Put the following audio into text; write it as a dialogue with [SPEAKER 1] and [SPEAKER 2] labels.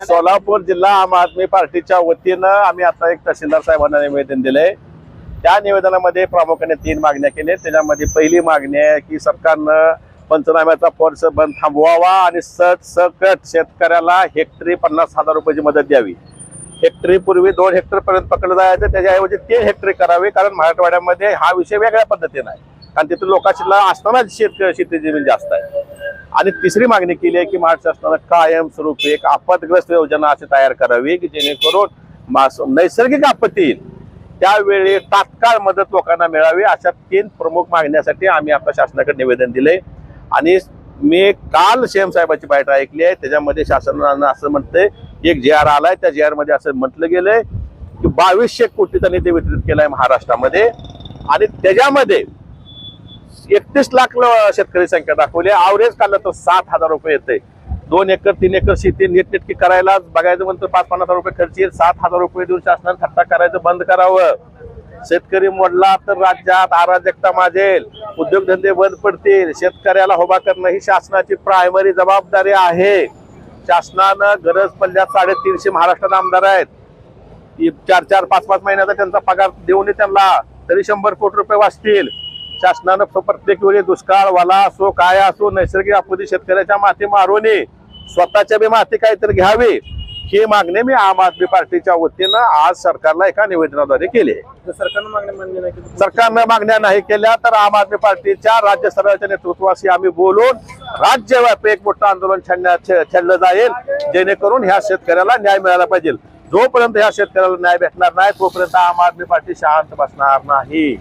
[SPEAKER 1] सोलापूर जिल्हा आम आदमी पार्टीच्या वतीनं आम्ही आता एक तहसीलदार साहेबांना निवेदन दिलंय. त्या निवेदनामध्ये प्रामुख्याने तीन मागण्या केल्या. त्याच्यामध्ये पहिली मागणी आहे की सरकारनं पंचनाम्याचा फोर्स बंद थांबवावा आणि सट सकट शेतकऱ्याला हेक्टरी पन्नास हजार रुपयाची मदत द्यावी. हेक्टरी पूर्वी दोन हेक्टर पर्यंत पकडलं जायचं त्याच्याऐवजी तीन हेक्टरी करावी कारण मराठवाड्यामध्ये हा विषय वेगळ्या पद्धतीने आहे. कारण तिथे लोकांची असताना शेत शेती जमीन जास्त आहे. आणि तिसरी मागणी केली आहे की महाराष्ट्र शासनानं कायमस्वरूपी एक आपत्ग्रस्त योजना अशी तयार करावी की जेणेकरून मास- नैसर्गिक आपत्ती येईल. त्यावेळी तात्काळ मदत लोकांना मिळावी अशा तीन प्रमुख मागण्यासाठी आम्ही आपल्या शासनाकडे निवेदन दिले आणि मी काल शेम साहेबांची बैठक ऐकली आहे. त्याच्यामध्ये शासनानं असं म्हणतंय एक जे आर आलाय. त्या जे आरमध्ये असं म्हटलं गेलंय की बावीसशे कोटीचा निधी वितरित केलाय महाराष्ट्रामध्ये. आणि त्याच्यामध्ये एकतीस लाख शेतकरी संख्या दाखवली. आवरेज काढलं तर सात हजार रुपये येते. दोन एकर तीन एकर शेती नीटनेटकी करायला बघायचं म्हणतो पाच पन्नास हजार रुपये खर्च येईल. सात हजार रुपये देऊन शासनाने थट्टा करायचं बंद करावं. शेतकरी मोडला तर राज्यात अराजकता माजेल. उद्योगधंदे बंद पडतील. शेतकऱ्याला उभा करणं ही शासनाची प्रायमरी जबाबदारी आहे. शासनानं गरज पडल्यास साडेतीनशे महाराष्ट्रात आमदार आहेत. चार चार पाच पाच महिन्याचा त्यांचा पगार देऊनही त्यांना तरी शंभर कोटी रुपये वाचतील. शासनानं प्रत्येक वेळी दुष्काळ वाला असो काय असो नैसर्गिक आपत्ती शेतकऱ्याच्या माती मारू नये स्वतःच्या बी माती काहीतरी घ्यावी. ही मागणी मी आम आदमी पार्टीच्या वतीनं आज सरकारला एका निवेदनाद्वारे केली
[SPEAKER 2] सरकारनं मागणी मान्य नाही केली.
[SPEAKER 1] सरकारनं मागण्या नाही केल्या तर आम आदमी पार्टीच्या राज्य स्तराच्या नेतृत्वाशी आम्ही बोलून राज्यव्यापी एक मोठं आंदोलन छेडलं जाईल जेणेकरून ह्या शेतकऱ्याला न्याय मिळाला पाहिजे. जोपर्यंत ह्या शेतकऱ्याला न्याय भेटणार नाही तोपर्यंत आम आदमी पार्टी शांत बसणार नाही.